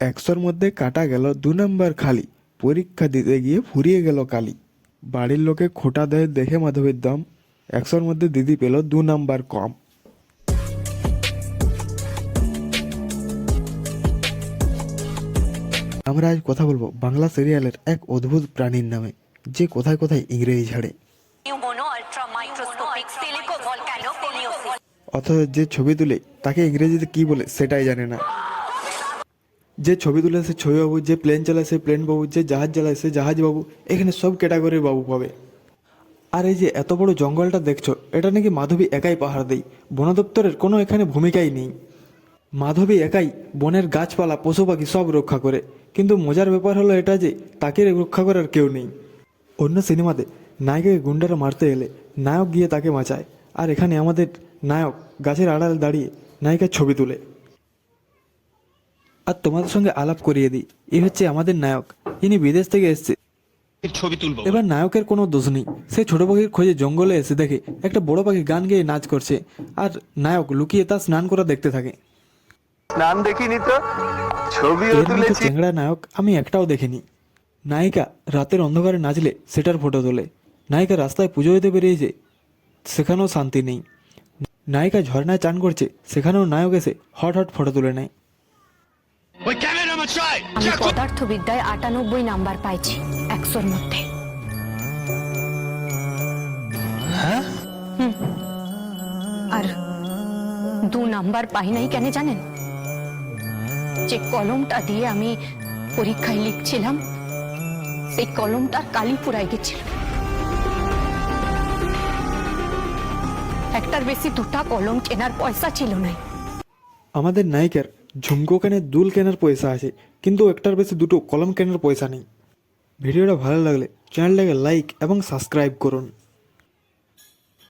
একশোর মধ্যে কাটা গেল দু নম্বর খালি। পরীক্ষা দিতে গিয়ে ফুরিয়ে গেল কালি। বাড়ির লোকে খোটা দেয় দেখে মাধবীর দম। একশোর মধ্যে দিদি পেল দু নাম্বার কম। আমরা আজ কথা বলব বাংলা সিরিয়ালের এক অদ্ভুত প্রাণীর নামে যে কোথায় কোথায় ইংরেজি silicovolcanoconiosis. অথচ যে ছবি তুলে তাকে ইংরেজিতে কি বলে সেটাই জানে না। যে ছবি তুলে সে ছবি বাবু, যে প্লেন চালায় সে প্লেন বাবু, যে জাহাজ চালায় সে জাহাজ বাবু, এখানে সব ক্যাটাগরির বাবু পাবে। আর এই যে এত বড় জঙ্গলটা দেখছ, এটা নাকি মাধবী একাই পাহাড় দেয়। বন দপ্তরের কোনো এখানে ভূমিকাই নেই। মাধবী একাই বনের গাছপালা, পশু পাখি সব রক্ষা করে। কিন্তু মজার ব্যাপার হলো এটা যে, তাকে রক্ষা করার কেউ নেই। অন্য সিনেমাতে নায়িকাকে গুন্ডারা মারতে এলে নায়ক গিয়ে তাকে বাঁচায়। আর এখানে আমাদের নায়ক গাছের আড়াল দাঁড়িয়ে নায়িকার ছবি তুলে। আর তোমাদের সঙ্গে আলাপ করিয়ে দিই। এ হচ্ছে আমাদের নায়ক। ইনি বিদেশ থেকে এসছে। ছবি তুলবো। এবার নায়কের কোনো দোষ নেই। সে ছোট পাখির খোঁজে জঙ্গলে এসে দেখে একটা বড় পাখি গান গেয়ে নাচ করছে। আর নায়ক লুকিয়ে তার স্নান করা দেখতে থাকে। নাম দেখিনি তো? ছবিও তুলেছি। চেংড়া নায়ক আমি একটাও দেখিনি। নায়িকা রাতের অন্ধকারে নাচলে সেটার ফটো তোলে। নায়িকা রাস্তায় পুজো দিতে বেরিয়েছে সেখানেও শান্তি নেই। নায়িকা ঝর্ণায় চান করছে সেখানেও নায়ক এসে হট হট ফটো তুলে নেয়। আমি পদার্থবিদ্যায় আটানব্বই নাম্বার পাইছি একশোর মধ্যে। আর দু নাম্বার পাই নাই কেন জানেন? যে কলমটা দিয়ে আমি পরীক্ষায় লিখছিলাম সেই কলমটার কালি পুরাই গেছিল। একটার বেশি দুটা কলম কেনার পয়সা ছিল না আমাদের নায়িকার ঝুমকো কেনার দুল কেনার পয়সা আছে, কিন্তু একটার বেশি দুটো কলম কেনার পয়সা নেই। ভিডিওটা ভালো লাগলে চ্যানেলটাকে লাইক এবং সাবস্ক্রাইব করুন।